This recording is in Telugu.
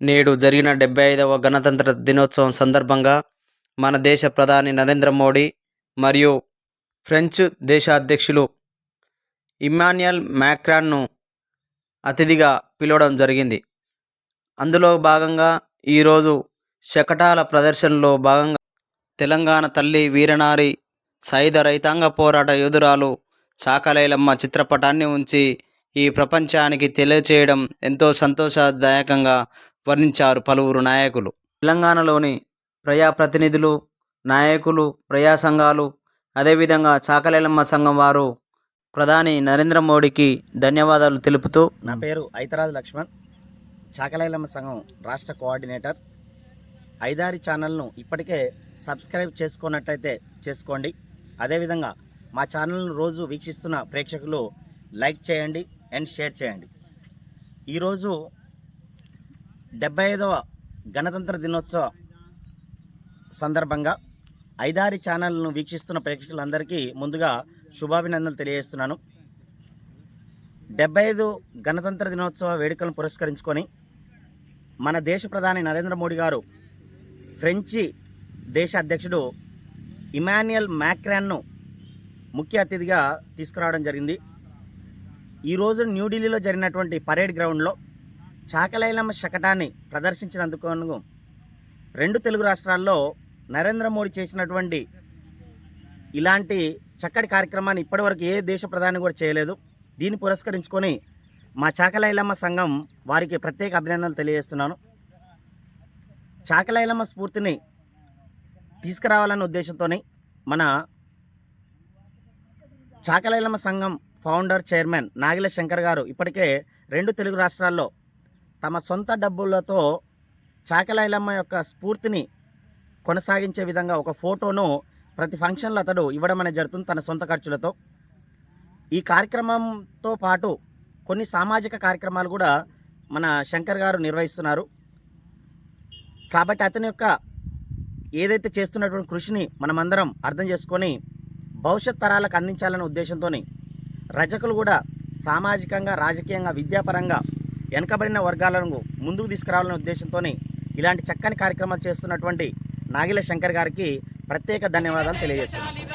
నేడు జరిగిన డెబ్బై ఐదవ గణతంత్ర దినోత్సవం సందర్భంగా మన దేశ ప్రధాని నరేంద్ర మోడీ మరియు ఫ్రెంచ్ దేశ అధ్యక్షులు మ్యాక్రాన్ను అతిథిగా పిలవడం జరిగింది. అందులో భాగంగా ఈరోజు శకటాల ప్రదర్శనలో భాగంగా తెలంగాణ తల్లి వీరనారి సాయుధ రైతాంగ పోరాట యోధురాలు చాకలైలమ్మ చిత్రపటాన్ని ఉంచి ఈ ప్రపంచానికి తెలియచేయడం ఎంతో సంతోషదాయకంగా వర్ణించారు పలువురు నాయకులు. తెలంగాణలోని ప్రజాప్రతినిధులు నాయకులు ప్రజా సంఘాలు అదేవిధంగా చాకలైలమ్మ సంఘం వారు ప్రధాని నరేంద్ర మోడీకి ధన్యవాదాలు తెలుపుతూ నా పేరు ఐతరాజు లక్ష్మణ్ చాకలైలమ్మ సంఘం రాష్ట్ర కోఆర్డినేటర్. ఐదారి ఛానల్ను ఇప్పటికే సబ్స్క్రైబ్ చేసుకున్నట్టయితే చేసుకోండి. అదేవిధంగా మా ఛానల్ను రోజు వీక్షిస్తున్న ప్రేక్షకులు లైక్ చేయండి అండ్ షేర్ చేయండి. ఈరోజు డెబ్బై ఐదవ గణతంత్ర దినోత్సవ సందర్భంగా ఐదారి ఛానల్ను వీక్షిస్తున్న ప్రేక్షకులందరికీ ముందుగా శుభాభినందనలు తెలియజేస్తున్నాను. డెబ్బై ఐదు గణతంత్ర దినోత్సవ వేడుకలను పురస్కరించుకొని మన దేశ ప్రధాని నరేంద్ర మోడీ గారు ఫ్రెంచి దేశ అధ్యక్షుడు ఇమాన్యుయల్ మ్యాక్రాన్ను ముఖ్య అతిథిగా తీసుకురావడం జరిగింది. ఈరోజు న్యూఢిల్లీలో జరిగినటువంటి పరేడ్ గ్రౌండ్లో చాకలైలమ్మ శకటాన్ని ప్రదర్శించినందుకు రెండు తెలుగు రాష్ట్రాల్లో నరేంద్ర మోడీ చేసినటువంటి ఇలాంటి చక్కటి కార్యక్రమాన్ని ఇప్పటివరకు ఏ దేశ ప్రధాని కూడా చేయలేదు. దీన్ని పురస్కరించుకొని మా చాకలైలమ్మ సంఘం వారికి ప్రత్యేక అభినందనలు తెలియజేస్తున్నాను. చాకలైలమ్మ స్ఫూర్తిని తీసుకురావాలన్న ఉద్దేశంతోనే మన చాకలైలమ్మ సంఘం ఫౌండర్ చైర్మన్ నాగిల శంకర్ గారు ఇప్పటికే రెండు తెలుగు రాష్ట్రాల్లో తమ సొంత డబ్బులతో చాకలైలమ్మ యొక్క స్ఫూర్తిని కొనసాగించే విధంగా ఒక ఫోటోను ప్రతి ఫంక్షన్లో అతడు ఇవ్వడం అనేది జరుగుతుంది తన సొంత ఖర్చులతో. ఈ కార్యక్రమంతో పాటు కొన్ని సామాజిక కార్యక్రమాలు కూడా మన శంకర్ గారు నిర్వహిస్తున్నారు. కాబట్టి అతని యొక్క ఏదైతే చేస్తున్నటువంటి కృషిని మనమందరం అర్థం చేసుకొని భవిష్యత్ తరాలకు అందించాలనే ఉద్దేశంతో రజకులు కూడా సామాజికంగా రాజకీయంగా విద్యాపరంగా వెనకబడిన వర్గాలను ముందుకు తీసుకురావాలనే ఉద్దేశంతోనే ఇలాంటి చక్కని కార్యక్రమాలు చేస్తున్నటువంటి నాగిల శంకర్ గారికి ప్రత్యేక ధన్యవాదాలు తెలియజేస్తున్నాను.